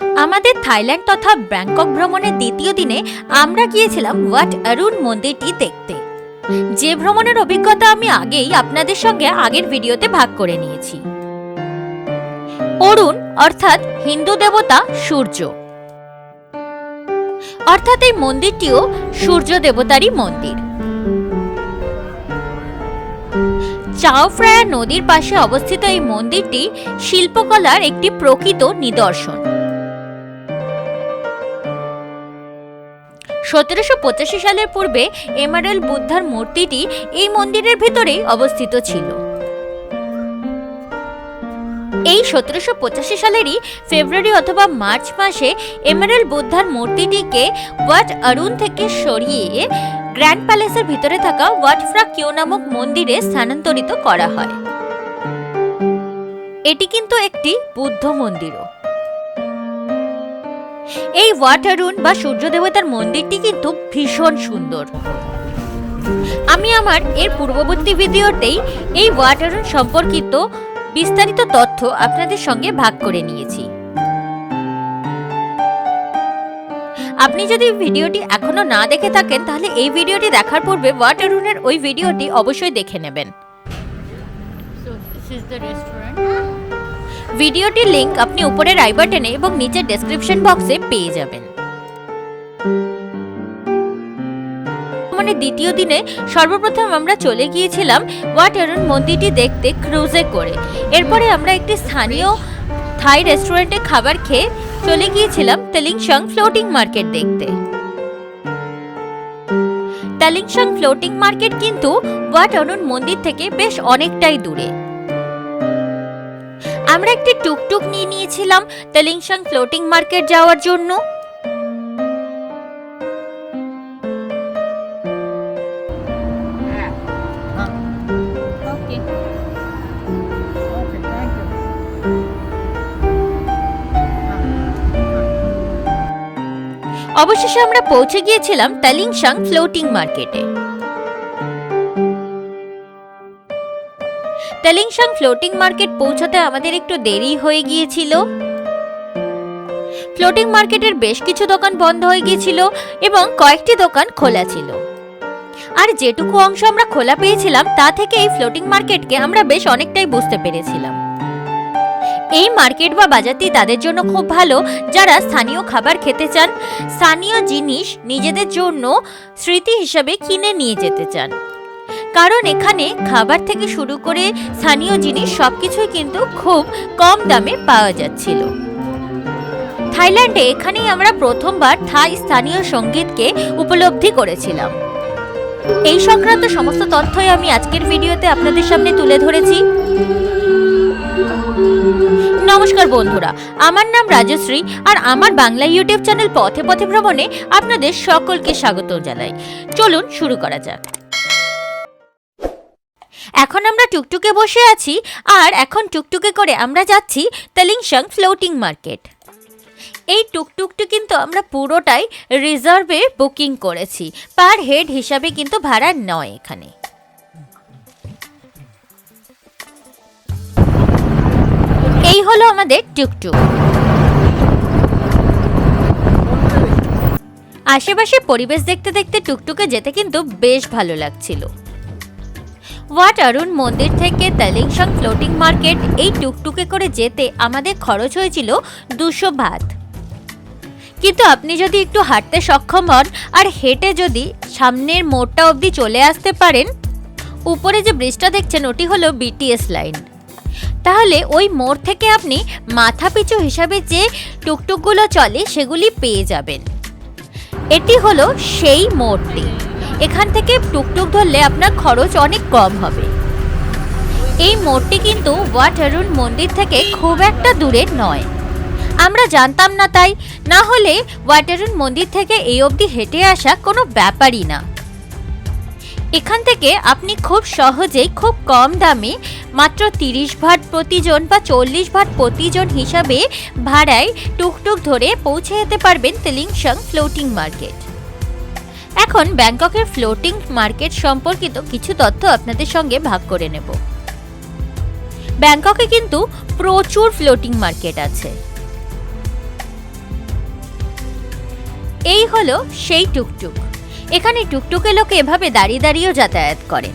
আমাদের থাইল্যান্ড তথা ব্যাংকক ভ্রমণের দ্বিতীয় দিনে আমরা গিয়েছিলাম ওয়াট অরুণ মন্দিরটি দেখতে। যে ভ্রমণের অভিজ্ঞতা আমি আগেই আপনাদের সঙ্গে আগের ভিডিওতে ভাগ করে নিয়েছি। অরুণ অর্থাৎ হিন্দু দেবতা সূর্য। অর্থাৎ এই মন্দিরটিও সূর্য দেবতারই মন্দির। চাওফ্রায়া নদীর পাশে অবস্থিত এই মন্দিরটি শিল্পকলার একটি প্রকৃত নিদর্শন। সতেরোশো পঁচাশি সালের পূর্বে এমারেল বুদ্ধার মূর্তিটি এই মন্দিরের ভিতরেই অবস্থিত ছিল। এই সতেরোশো পঁচাশি সালেরই ফেব্রুয়ারি অথবা মার্চ মাসে এমারেল বুদ্ধার মূর্তিটিকে ওয়াট অরুণ থেকে সরিয়ে গ্র্যান্ড প্যালেসের ভিতরে থাকা ওয়াটফ্রা কিউ নামক মন্দিরে স্থানান্তরিত করা হয়। এটি কিন্তু একটি বুদ্ধ মন্দিরও। এই ওয়াটারুন বা সূর্য দেবতার মন্দিরটি কিন্তু ভীষণ সুন্দর। আমি আমার এর পূর্ববর্তী ভিডিওতেই এই ওয়াটারুন সম্পর্কিত বিস্তারিত তথ্য আপনাদের সঙ্গে ভাগ করে নিয়েছি। আপনি যদি ভিডিওটি এখনও না দেখে থাকেন, তাহলে এই ভিডিওটি দেখার পূর্বে ওয়াটারুনের ওই ভিডিওটি অবশ্যই দেখে নেবেন। ভিডিওটির লিঙ্ক আপনি উপরের আই বাটনে এবং নিচের ডেসক্রিপশন বক্সে পেয়ে যাবেন। মানে দ্বিতীয় দিনে সর্বপ্রথম আমরা চলে গিয়েছিলাম ওয়াটারন মন্দিরটি দেখতে ক্রুজে করে। এরপরে আমরা একটি স্থানীয় থাই রেস্টুরেন্টে খাবার খেয়ে চলে গিয়েছিলাম তেলিংসং ফ্লোটিং মার্কেট দেখতে। তেলিংসং ফ্লোটিং মার্কেট কিন্তু ওয়াটারন মন্দির থেকে বেশ অনেকটাই দূরে। আমরা একটি টুকটুক নিয়ে নিয়েছিলাম তেলিংসং ফ্লোটিং মার্কেট যাওয়ার জন্য. অবশেষে আমরা পৌঁছে গিয়েছিলাম তালিংসাং ফ্লোটিং মার্কেটে তালিংসাং ফ্লোটিং মার্কেট পৌঁছাতে আমাদের একটু দেরি হয়ে গিয়েছিল। ফ্লোটিং মার্কেটের বেশ কিছু দোকান বন্ধ হয়ে গিয়েছিল এবং কয়েকটি দোকান খোলা ছিল। আর যেটুকু অংশ আমরা খোলা পেয়েছিলাম, তা থেকে এই ফ্লোটিং মার্কেটকে আমরা বেশ অনেকটাই বুঝতে পেরেছিলাম। এই মার্কেট বা বাজারটি তাদের জন্য খুব ভালো, যারা স্থানীয় খাবার খেতে চান, স্থানীয় জিনিস নিজেদের জন্য স্মৃতি হিসাবে কিনে নিয়ে যেতে চান। কারণ এখানে খাবার থেকে শুরু করে স্থানীয় জিনিস সবকিছুই কিন্তু খুব কম দামে পাওয়া যাচ্ছিল। থাইল্যান্ডে এখানেই আমরা প্রথমবার থাই স্থানীয় সঙ্গীতকে উপলব্ধি করেছিলাম। এই সংক্রান্ত সমস্ত তথ্যই আমি আজকের ভিডিওতে আপনাদের সামনে তুলে ধরেছি। নমস্কার বন্ধুরা, আমার নাম রাজশ্রী আর আমার বাংলা ইউটিউব চ্যানেল পথে পথে ভ্রমণে আপনাদের সকলকে স্বাগত জানাই। চলুন শুরু করা যাক। এখন আমরা টুকটুকে বসে আছি আর এখন টুকটুকে করে আমরা যাচ্ছি তেলিংসং ফ্লোটিং মার্কেট। এই টুকটুকটি কিন্তু আমরা পুরোটাই রিজার্ভে বুকিং করেছি। পার হেড হিসাবে কিন্তু ভাড়া নয় এখানে। এই হলো আমাদের টুকটুক। আশেপাশে পরিবেশ দেখতে দেখতে টুকটুকে যেতে কিন্তু বেশ ভালো লাগছিল। ওয়াট অরুণ মন্দির থেকে তালিংসং ফ্লোটিং মার্কেট এই টুকটুকে করে যেতে আমাদের খরচ হয়েছিল দুশো ভাত। কিন্তু আপনি যদি একটু হাঁটতে সক্ষম হন আর হেঁটে যদি সামনের মোড়টা অবধি চলে আসতে পারেন, উপরে যে ব্রিজটা দেখছেন ওটি হলো বিটিএস লাইন তাহলে ওই মোড় থেকে আপনি মাথা পিছু হিসাবে যে টুকটুকগুলো চলে সেগুলি পেয়ে যাবেন। এটি হলো সেই মোড়টি। এখান থেকে টুকটুক ধরলে আপনার খরচ অনেক কম হবে। এই মোড়টি কিন্তু ওয়াটারুন মন্দির থেকে খুব একটা দূরে নয়। আমরা জানতাম না তাই, না হলে ওয়াটারুন মন্দির থেকে এই অবধি হেঁটে আসা কোনো ব্যাপারই না। এখান থেকে আপনি খুব সহজেই খুব কম দামে মাত্র তিরিশ ভাট প্রতিজন বা চল্লিশ ভাট প্রতিজন হিসাবে ভাড়ায় টুকটুক ধরে পৌঁছে যেতে পারবেন তেলিংসং ফ্লোটিং মার্কেট। এখন ব্যাংককের ফ্লোটিং মার্কেট সম্পর্কিত কিছু তথ্য আপনাদের সঙ্গে ভাগ করে নেব। ব্যাংককে কিন্তু প্রচুর ফ্লোটিং মার্কেট আছে। এই হলো সেই টুকটুক। এখানে টুকটুকে লোকে এভাবে দাঁড়িয়ে দাঁড়িয়েও যাতায়াত করেন।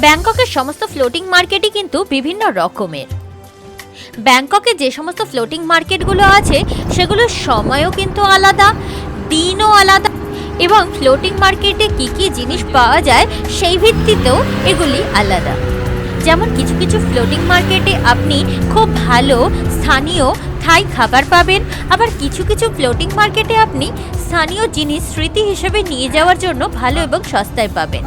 ব্যাংককের সমস্ত ফ্লোটিং মার্কেটই কিন্তু বিভিন্ন রকমের। ব্যাংককে যে সমস্ত ফ্লোটিং মার্কেটগুলো আছে, সেগুলোর সময়ও কিন্তু আলাদা, দিনও আলাদা। এবং ফ্লোটিং মার্কেটে কি কি জিনিস পাওয়া যায় সেই ভিত্তিতেও এগুলি আলাদা। যেমন কিছু কিছু ফ্লোটিং মার্কেটে আপনি খুব ভালো স্থানীয় থাই খাবার পাবেন আবার কিছু কিছু ফ্লোটিং মার্কেটে আপনি স্থানীয় জিনিস স্মৃতি হিসেবে নিয়ে যাওয়ার জন্য ভালো এবং সস্তায় পাবেন।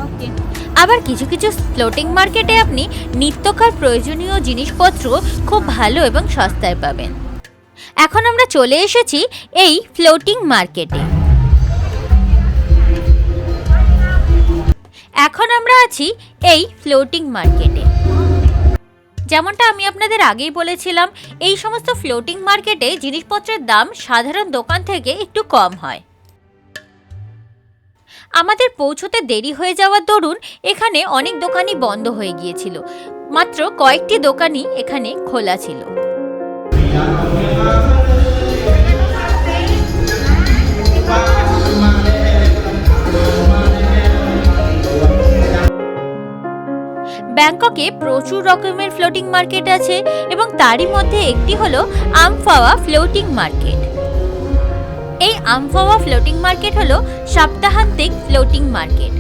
আবার কিছু কিছু ফ্লোটিং মার্কেটে আপনি নিত্যকার প্রয়োজনীয় জিনিসপত্র খুব ভালো এবং সস্তায় পাবেন। এখন আমরা চলে এসেছি এই ফ্লোটিং মার্কেটে এখন আমরা আছি এই ফ্লোটিং মার্কেটে যেমনটা আমি আপনাদের আগেই বলেছিলাম, এই সমস্ত ফ্লোটিং মার্কেটে জিনিসপত্রের দাম সাধারণ দোকান থেকে একটু কম হয়। আমাদের পৌঁছতে দেরি হয়ে যাওয়ার দরুন এখানে অনেক দোকানই বন্ধ হয়ে গিয়েছিল। মাত্র কয়েকটি দোকানই এখানে খোলা ছিল। ব্যাংককে প্রচুর রকমের ফ্লোটিং মার্কেট আছে এবং তারই মধ্যে একটি হলো আমফাওয়া ফ্লোটিং মার্কেট এই আমফাওয়া ফ্লোটিং মার্কেট হলো সপ্তাহান্তিক ফ্লোটিং মার্কেট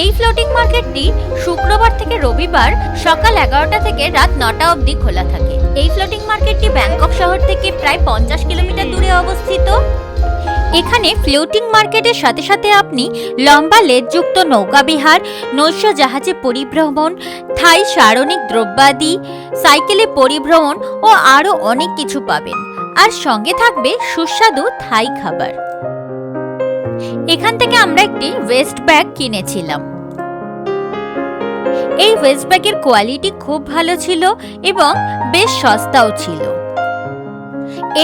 এই ফ্লোটিং মার্কেটটি শুক্রবার থেকে রবিবার সকাল এগারোটা থেকে রাত নটা অবধি খোলা থাকে। এই ফ্লোটিং মার্কেটটি ব্যাংকক শহর থেকে প্রায় পঞ্চাশ কিলোমিটার দূরে অবস্থিত। এখানে ফ্লোটিং মার্কেটের সাথে সাথে আপনি লম্বা লেজযুক্ত নৌকাবিহার নৈশ জাহাজে পরিভ্রমণ, থাই সারণিক দ্রব্যাদি, সাইকেলে পরিভ্রমণ ও আরও অনেক কিছু পাবেন। আর সঙ্গে থাকবে সুস্বাদু থাই খাবার। এখান থেকে আমরা একটি ওয়েস্ট ব্যাগ কিনেছিলাম। এই ওয়েস্ট ব্যাগের কোয়ালিটি খুব ভালো ছিল এবং বেশ সস্তাও ছিল।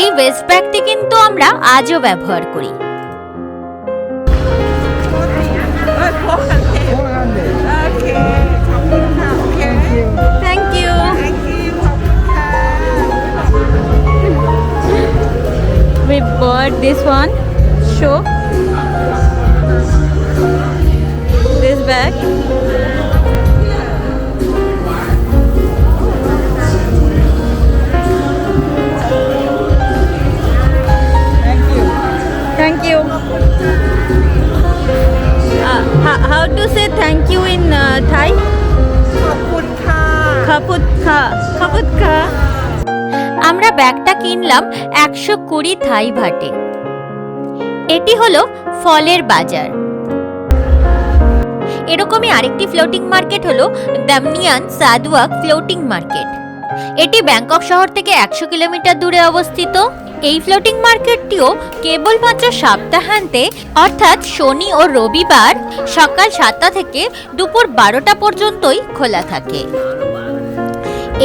এই ওয়েস্ট ব্যাগটি কিন্তু আমরা আজও ব্যবহার করি। This one. Show. This bag. কিনলাম একশো কুড়ি থাই ভাটে। এটি হলো ফলের বাজার। এরকমই আরেকটি ফ্লোটিং মার্কেট হলো দামনিয়ান সাদওয়াক ফ্লোটিং মার্কেট এটি ব্যাংকক শহর থেকে একশো কিলোমিটার দূরে অবস্থিত। এই ফ্লোটিং মার্কেটটিও কেবলমাত্র সপ্তাহান্তে, অর্থাৎ শনি ও রবিবার সকাল সাতটা থেকে দুপুর বারোটা পর্যন্তই খোলা থাকে।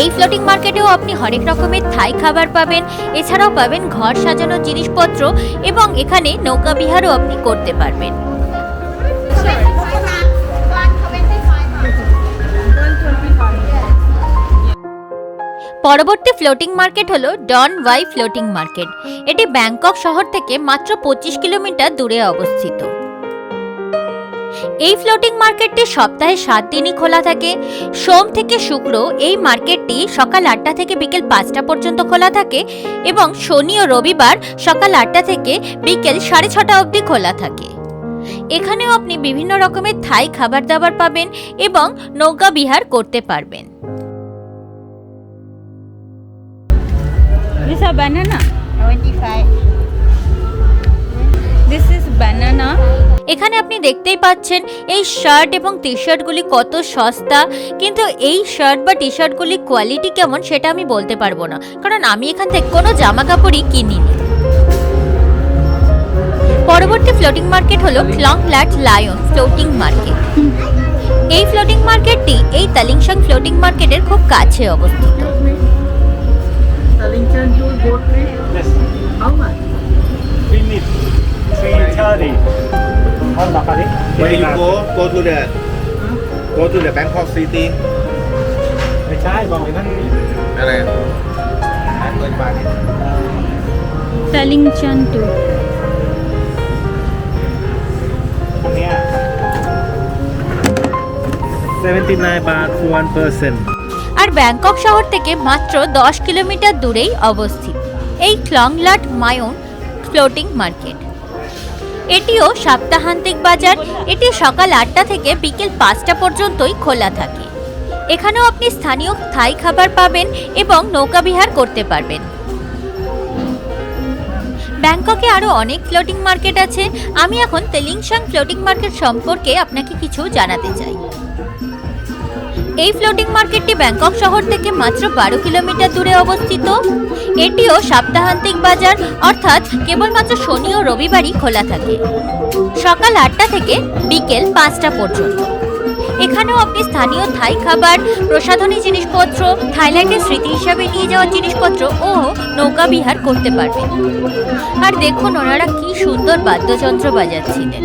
এই ফ্লোটিং মার্কেটেও আপনি হরেক রকমের থাই খাবার পাবেন, এছাড়াও পাবেন ঘর সাজানোর জিনিসপত্র এবং এখানে নৌকা বিহারও আপনি করতে পারবেন। পরবর্তী ফ্লোটিং মার্কেট হলো ডন ওয়াই ফ্লোটিং মার্কেট। এটি ব্যাংকক শহর থেকে মাত্র পঁচিশ কিলোমিটার দূরে অবস্থিত। এই ফ্লোটিং মার্কেটটি সপ্তাহে সাত দিনই খোলা থাকে সোম থেকে শুক্র এই মার্কেটটি সকাল আটটা থেকে বিকেল পাঁচটা পর্যন্ত খোলা থাকে এবং শনি ও রবিবার সকাল আটটা থেকে বিকেল সাড়ে ছটা অবধি খোলা থাকে এখানেও আপনি বিভিন্ন রকমের থাই খাবার দাবার পাবেন এবং নৌকা বিহার করতে পারবেন This is a banana. 25. This is banana. এখানে আপনি দেখতেই পাচ্ছেন এই শার্ট এবং টি শার্টগুলি কত সস্তা কিন্তু এই শার্ট বা টি শার্টগুলির কোয়ালিটি কেমন সেটা আমি বলতে পারব না কারণ আমি এখান থেকে কোনো জামা কাপড়ই কিনিনি পরবর্তী ফ্লোটিং মার্কেট হলো Khlong Lat Mayom floating market এই ফ্লোটিং মার্কেটটি এই তালিংশাং ফ্লোটিং মার্কেটের খুব কাছে অবস্থিত. How much? military. All Nepali. Where you go, go to the go to the Bangkok city. ไม่ใช่บอกเลยนั่น อะไรร้านเปิดบาร์ Selling Chantu. ตรงเนี้ย 79 baht for one person আর Bangkok শহর থেকে মাত্র 10 কিলোমিটার দূরেই অবস্থিত এই ক্লংলাট মায়ন ফ্লোটিং মার্কেট এটিও সাপ্তাহান্তিক বাজার। এটি সকাল আটটা থেকে বিকেল পাঁচটা পর্যন্তই খোলা থাকে। এখানেও আপনি স্থানীয় থাই খাবার পাবেন এবং নৌকা বিহার করতে পারবেন। ব্যাংককে আরও অনেক ফ্লোটিং মার্কেট আছে। আমি এখন তেলিংসাং ফ্লোটিং মার্কেট সম্পর্কে আপনাকে কিছু জানাতে চাই। এই ফ্লোটিং মার্কেটটি ব্যাংকক শহর থেকে মাত্র বারো কিলোমিটার দূরে অবস্থিত। এটিও সাপ্তাহান্তিক বাজার, অর্থাৎ কেবলমাত্র শনি ও রবিবারই খোলা থাকে। সকাল আটটা থেকে বিকেল পাঁচটা পর্যন্ত। এখানেও আপনি স্থানীয় থাই খাবার, প্রসাধনী জিনিসপত্র, থাইল্যান্ডের স্মৃতি হিসাবে নিয়ে যাওয়ার জিনিসপত্র ও নৌকা বিহার করতে পারবেন। আর দেখুন ওনারা কি সুন্দর বাদ্যযন্ত্র বাজাচ্ছিলেন।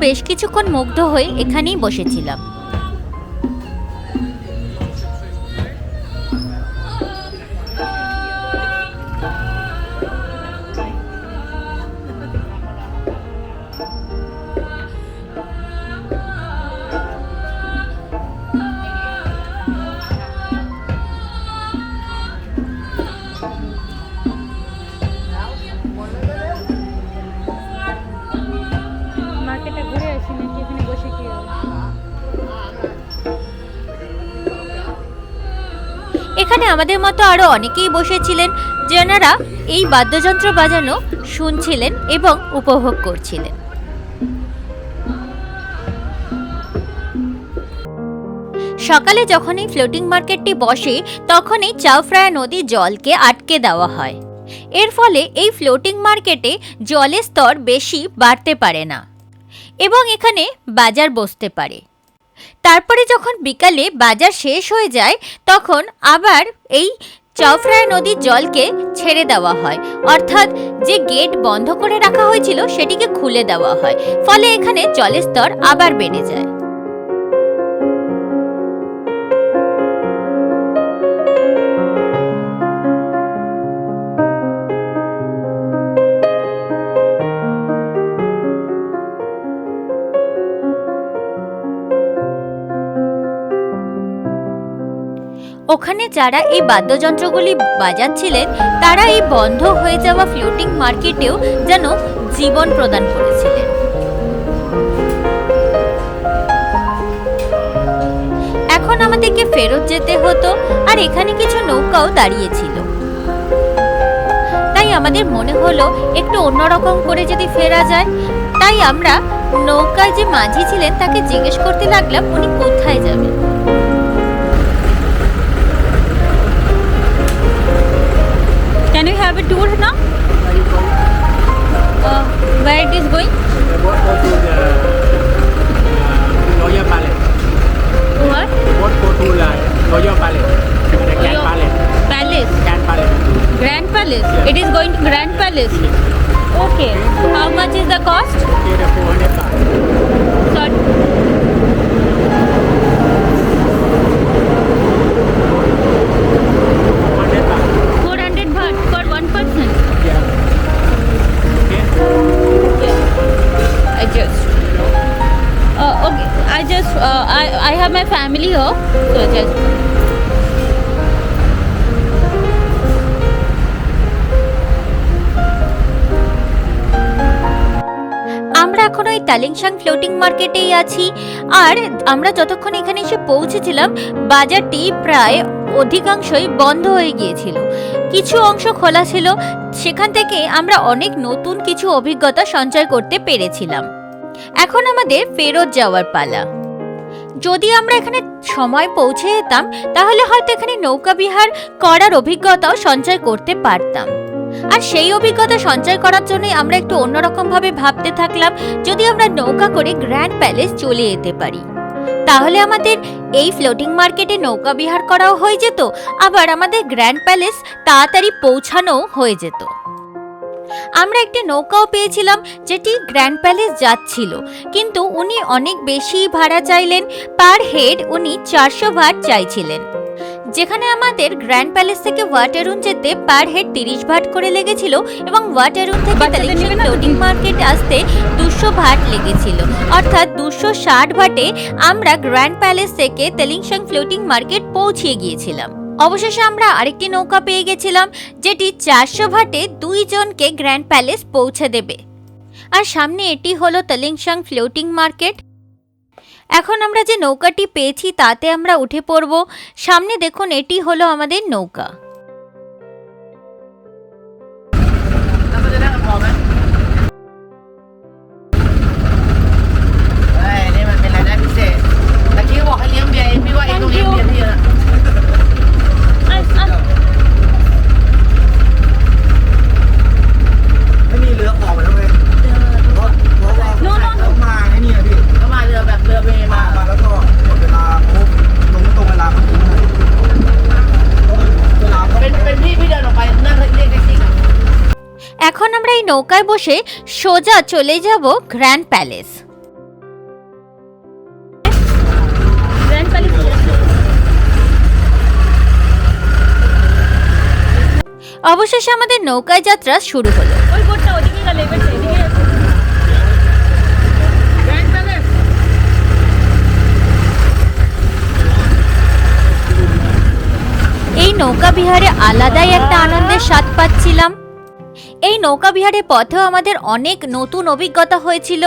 বেশ কিছুক্ষণ মুগ্ধ হয়ে এখানেই বসেছিলাম। এখানে আমাদের মতো আরও অনেকেই বসেছিলেন, যেনারা এই বাদ্যযন্ত্র বাজানো শুনছিলেন এবং উপভোগ করছিলেন। সকালে যখন এই ফ্লোটিং মার্কেটটি বসে, তখনই চাউফ্রায়া নদী জলকে আটকে দেওয়া হয়। এর ফলে এই ফ্লোটিং মার্কেটে জলের স্তর বেশি বাড়তে পারে না এবং এখানে বাজার বসতে পারে। তারপরে যখন বিকালে বাজার শেষ হয়ে যায়, তখন আবার এই চফরায় নদীর জলকে ছেড়ে দেওয়া হয়। অর্থাৎ যে গেট বন্ধ করে রাখা হয়েছিল, সেটিকে খুলে দেওয়া হয়। ফলে এখানে জলের স্তর আবার বেড়ে যায়। ওখানে যারা এই বাদ্যযন্ত্রগুলি বাজাচ্ছিলেন, তারা এই বন্ধ হয়ে যাওয়া ফ্লোটিং মার্কেটেও যেন জীবন প্রদান করেছিলেন। এখন আমাদেরকে ফেরত যেতে হতো, আর এখানে কিছু নৌকাও দাঁড়িয়েছিল তাই আমাদের মনে হলো, একটু অন্যরকম করে যদি ফেরা যায়, তাই আমরা নৌকায় যে মাঝি ছিলেন, তাকে জিজ্ঞেস করতে লাগলাম, উনি কোথায় যাবেন? Have a tour now? Uh, where it is going? What go to the uh, Royal Palace? What? What go to the Royal Palace? The Grand Palace. Palace. Grand Palace. Grand Palace. It is going to Grand Palace. Okay. How much is the cost? Okay, 400 baht. Sorry. I just. Uh, okay. I just. Uh, I I have my family here. So just. আমরা এখন ওই তালিংশাং floating মার্কেটেই আছি আর আমরা যতক্ষণ এখানে এসে পৌঁছেছিলাম বাজারটি প্রায় অধিকাংশই বন্ধ হয়ে গিয়েছিল। কিছু অংশ খোলা ছিল, সেখান থেকে আমরা অনেক নতুন কিছু অভিজ্ঞতা সঞ্চয় করতে পেরেছিলাম। এখন আমাদের ফেরত যাওয়ার পালা। যদি আমরা এখানে সময় পৌঁছে যেতাম, তাহলে হয়তো এখানে নৌকা বিহার করার অভিজ্ঞতাও সঞ্চয় করতে পারতাম। আর সেই অভিজ্ঞতা সঞ্চয় করার জন্যই আমরা একটু অন্যরকম ভাবে ভাবতে থাকলাম, যদি আমরা নৌকা করে গ্র্যান্ড প্যালেস চলে যেতে পারি। তাহলে আমাদের এই ফ্লোটিং মার্কেটে নৌকা বিহার করাও হয়ে যেত, আবার আমাদের গ্র্যান্ড প্যালেস তাড়াতাড়ি পৌঁছানোও হয়ে যেত। আমরা একটি নৌকাও পেয়েছিলাম যেটি গ্র্যান্ড প্যালেস যাচ্ছিল, কিন্তু উনি অনেক বেশি ভাড়া চাইলেন পার হেড উনি চারশো ভাট চাইছিলেন। যেখানে আমাদের গ্র্যান্ড প্যালেস থেকে ওয়াটারুন যেতে পার হেড তিরিশ ভাট করে লেগেছিল এবং ওয়াটারুন থেকে ফ্লোটিং মার্কেট আসতে দুশো ভাট লেগেছিল। অর্থাৎ দুশো ষাট ভাটে আমরা গ্র্যান্ড প্যালেস থেকে তেলিংশাং ফ্লোটিং মার্কেট পৌঁছিয়ে গিয়েছিলাম। অবশেষে আমরা আরেকটি নৌকা পেয়ে গেছিলাম যেটি চারশো ভাটে দুইজনকে গ্র্যান্ড প্যালেস পৌঁছে দেবে। আর সামনে এটি হলো তেলিংশাং ফ্লোটিং মার্কেট এখন আমরা যে নৌকাটি পেয়েছি তাতে আমরা উঠে পড়ব। সামনে দেখুন, এটি হলো আমাদের নৌকা। নৌকায় বসে সোজা চলে যাব গ্র্যান্ড প্যালেস. অবশেষে আমাদের নৌকায় যাত্রা শুরু হলো। এই নৌকা বিহারে আলাদাই একটা আনন্দের স্বাদ পাচ্ছিলাম। এই নৌকা বিহারের পথেও আমাদের অনেক নতুন অভিজ্ঞতা হয়েছিল।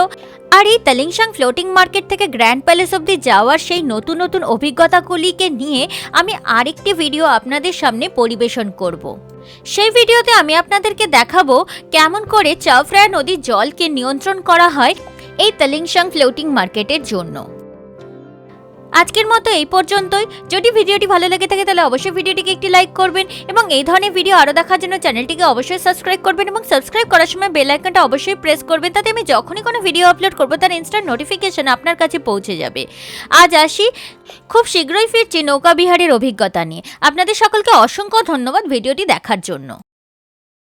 আর এই তালিংশাং ফ্লোটিং মার্কেট থেকে গ্র্যান্ড প্যালেস অব্দি যাওয়ার সেই নতুন নতুন অভিজ্ঞতাগুলিকে নিয়ে আমি আরেকটি ভিডিও আপনাদের সামনে পরিবেশন করব। সেই ভিডিওতে আমি আপনাদেরকে দেখাবো কেমন করে চাওফ্রায়া নদীর জলকে নিয়ন্ত্রণ করা হয় এই তালিংশাং ফ্লোটিং মার্কেটের জন্য। আজকের মতো এই পর্যন্তই। যদি ভিডিওটি ভালো লেগে থাকে, তাহলে অবশ্যই ভিডিওটিকে একটি লাইক করবেন এবং এই ধরনের ভিডিও আরও দেখার জন্য চ্যানেলটিকে অবশ্যই সাবস্ক্রাইব করবেন এবং সাবস্ক্রাইব করার সময় বেল আইকনটা অবশ্যই প্রেস করবেন, তাতে আমি যখনই কোনো ভিডিও আপলোড করব, তার ইনস্ট্যান্ট নোটিফিকেশন আপনার কাছে পৌঁছে যাবে। আজ আসি খুব শীঘ্রই ফিরছি নৌকা বিহারের অভিজ্ঞতা নিয়ে। আপনাদের সকলকে অসংখ্য ধন্যবাদ ভিডিওটি দেখার জন্য।